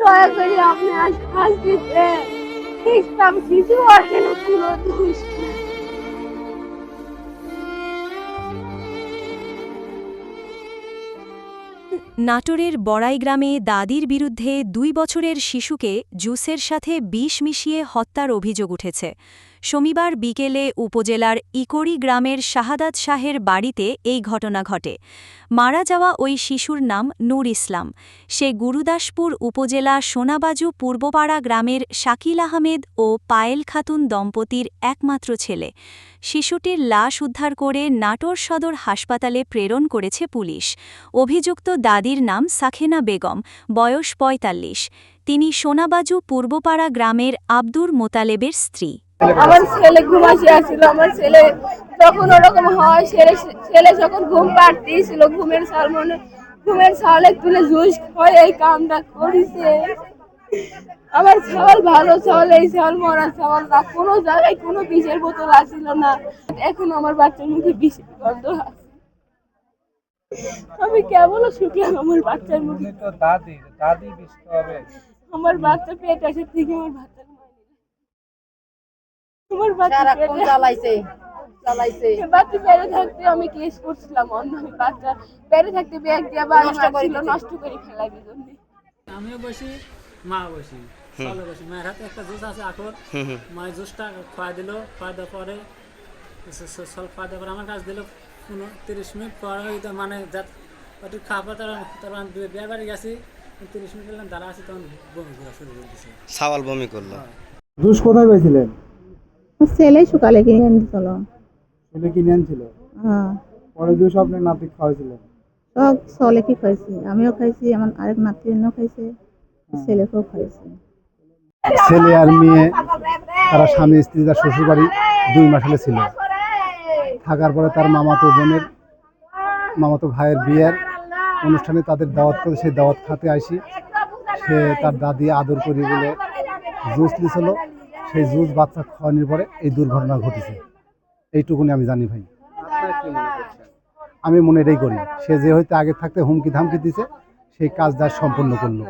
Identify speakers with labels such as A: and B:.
A: দয়া করে আপনি দেখতাম কিছু পুরো দোষ
B: নাটোরের বড়াই গ্রামে দাদির বিরুদ্ধে দুই বছরের শিশুকে জুসের সাথে বিষ মিশিয়ে হত্যার অভিযোগ উঠেছে। শনিবার বিকেলে উপজেলার ইকড়ি গ্রামের শাহাদাত শাহের বাড়িতে এই ঘটনা ঘটে। মারা যাওয়া ওই শিশুর নাম নূর ইসলাম। সে গুরুদাসপুর উপজেলা সোনাবাজু পূর্বপাড়া গ্রামের শাকিল আহমেদ ও পায়েল খাতুন দম্পতির একমাত্র ছেলে। শিশুটির লাশ উদ্ধার করে নাটোর সদর হাসপাতালে প্রেরণ করেছে পুলিশ। অভিযুক্ত দাদির নাম সাখেনা বেগম, বয়স ৪৫ তিনি সোনাবাজু পূর্বপাড়া গ্রামের আব্দুর মোতালেবের স্ত্রী।
A: আমার ছেলে ঘুমাসি আসছিল আমার ছেলে যখন ওরকম হয় ছেলে ছেলে যখন ঘুম পাড়তেছিল ঘুমের সাল মনে ঘুমের সালে তুলে জুস হয় এই কামটা করেছে। আমার ছাল ভালো ছাল এই ছাল মরা ছাল না কোনো জায়গায় কোনো বিষের বোতল আসছিল না। এখন আমার বাচ্চার মুখে বিষের গন্ধ আছে আমি কেমন শুকলাম আমার বাচ্চার মুখে।
C: তো দাদি দাদি হবে।
A: আমার বাচ্চা পেট আছে থেকে আমার বাচ্চার আমার বাচ্চা
D: সারাক্ষণ
A: পেটে-
D: জ্বালাইছে জ্বালাইছে।
A: বাচ্চা বেড়ে থাকতে আমি কেস করছিলাম অন্য বাচ্চা। বেড়ে থাকতে ব্যাগ দিয়ে বাড়ি
D: নষ্ট করে
A: নষ্ট করে ফেলাই জন্য
E: আমিও বসি মা বসি চলে বসি। মায়ের হাতে একটা জুস আছে আখর। মায়ের জুসটা খাওয়া দিল খাওয়া দেওয়ার পরে সব খাওয়া দেওয়ার পরে আমার কাছে দিল পনেরো তিরিশ মিনিট। পরে হয়তো মানে একটু খাওয়া তারপর আমি বিয়ে বাড়ি গেছি। তিরিশ মিনিট গেলাম দাঁড়া আছি তখন বমি করা শুরু করে দিছে।
F: সাওয়াল বমি করল।
C: জুস কোথায় পেয়েছিলেন?
G: ছেলে সকালে কিনে আনছিল
C: ছেলে কিনে আনছিল?
G: হ্যাঁ।
C: পরে জুস আপনার নাতি খাওয়াইছিলেন
G: সব ছেলে কি খাইছি? আমিও খাইছি আমার আরেক নাতিও খাইছে ছেলেকেও খাইছি।
H: ছেলে আর মেয়ে তারা স্বামী স্ত্রী তার শ্বশুর বাড়ি দুই মাস হলে ছিল। থাকার পরে তার মামাতো বোনের মামাতো ভাইয়ের বিয়ের অনুষ্ঠানে তাদের দাওয়াত করে সেই দাওয়াত খাতে আসি। সে তার দাদি আদর করি বলে জুস দিয়েছিল সেই জুস বাচ্চা খাওয়ানোর পরে এই দুর্ঘটনা ঘটেছে। এইটুকুনি আমি জানি ভাই। আমি মনে এটাই করি, সে যে হয়তো আগে থাকতে হুমকি ধামকি দিছে, সেই কাজটা সম্পূর্ণ করল।